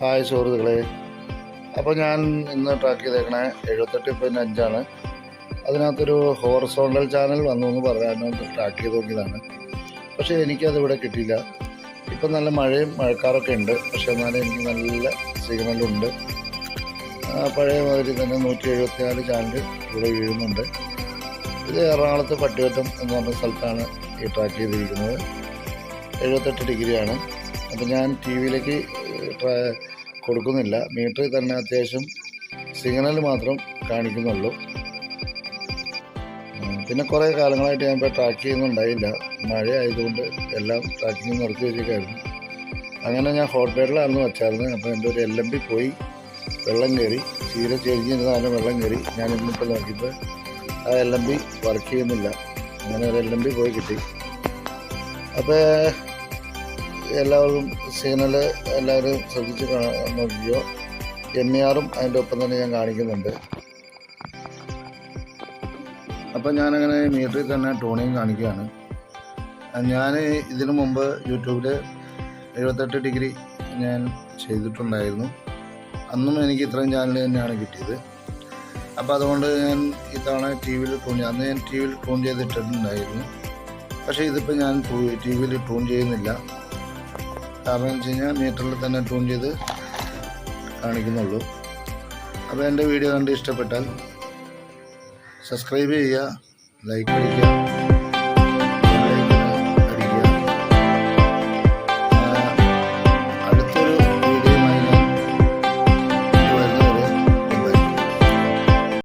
Hi സുഹൃത്തുക്കളെ. അപ്പോൾ ഞാൻ ഇന്ന് ട്രാക്ക് ചെയ്തേക്കണേ എഴുപത്തെട്ട് പോയിന്റ് അഞ്ചാണ്. അതിനകത്തൊരു ഹോറസോണ്ടൽ ചാനൽ വന്നു എന്ന് പറയാനൊന്ന് ട്രാക്ക് ചെയ്ത് നോക്കിയതാണ്. പക്ഷേ എനിക്കത് ഇവിടെ കിട്ടിയില്ല. ഇപ്പം നല്ല മഴയും മഴക്കാറൊക്കെ ഉണ്ട്. പക്ഷേ എന്നാലും എനിക്ക് നല്ല സിഗ്നലുണ്ട് പഴയ മാതിരി തന്നെ നൂറ്റി എഴുപത്തിനാല് ചാനൽ ഇവിടെ വീഴുന്നുണ്ട്. ഇത് എറണാകുളത്ത് പട്ടിവറ്റം എന്ന് പറഞ്ഞ സ്ഥലത്താണ് ഈ ട്രാക്ക് ചെയ്തിരിക്കുന്നത്. എഴുപത്തെട്ട് ഡിഗ്രിയാണ് അപ്പോൾ ഞാൻ ടി വിയിലേക്ക് കൊടുക്കുന്നില്ല. മീറ്ററിൽ തന്നെ അത്യാവശ്യം സിഗ്നൽ മാത്രം കാണിക്കുന്നുള്ളൂ. പിന്നെ കുറേ കാലങ്ങളായിട്ട് ഞാൻ ഇപ്പോൾ ട്രാക്ക് ചെയ്യുന്നുണ്ടായില്ല മഴ ആയതുകൊണ്ട് എല്ലാം ട്രാക്കിങ് നിർത്തി വെച്ചേക്കായിരുന്നു അങ്ങനെ ഞാൻ ഹോട്ട് ബെഡിലായിരുന്നു വെച്ചായിരുന്നു അപ്പോൾ എന്റെ ഒരു എൽ എം പി പോയി. വെള്ളം കയറി. ചീര ചെരിഞ്ഞിരുന്നാലും വെള്ളം കയറി. ഞാൻ ഇന്നിപ്പോൾ നോക്കിയപ്പോൾ ആ എൽ എം പി വർക്ക് ചെയ്യുന്നില്ല. അങ്ങനെ ഒരു എൽ എം പി പോയി കിട്ടി. അപ്പോൾ എല്ലാവരും സിഗ്നൽ എല്ലാവരും ശ്രദ്ധിച്ച് നോക്കിയോ എം ഇ ആറും അതിന്റെ ഒപ്പം തന്നെ ഞാൻ കാണിക്കുന്നുണ്ട്. അപ്പം ഞാനങ്ങനെ മീറ്ററിൽ തന്നെ ടൂണിങ് കാണിക്കുകയാണ്. ഞാൻ ഇതിനു മുമ്പ് യൂട്യൂബിൽ എഴുപത്തെട്ട് ഡിഗ്രി ഞാൻ ചെയ്തിട്ടുണ്ടായിരുന്നു. അന്നും എനിക്ക് ഇത്രയും ചാനൽ തന്നെയാണ് കിട്ടിയത്. അപ്പോൾ അതുകൊണ്ട് ഞാൻ ഇത്തവണ ടി വിയിൽ ട്യൂൺ അന്ന് ഞാൻ ടി വിയിൽ ട്യൂൺ ചെയ്തിട്ടുണ്ടായിരുന്നു. പക്ഷേ ഇതിപ്പോൾ ഞാൻ ടി വിയിൽ ട്യൂൺ ചെയ്യുന്നില്ല. കാരണം വെച്ച് കഴിഞ്ഞാൽ മീറ്ററിൽ തന്നെ ട്യൂൺ ചെയ്ത് കാണിക്കുന്നുള്ളൂ. അപ്പോൾ എന്റെ വീഡിയോ കണ്ട് ഇഷ്ടപ്പെട്ടാൽ സബ്സ്ക്രൈബ് ചെയ്യുക ലൈക്ക് അടിക്കുക.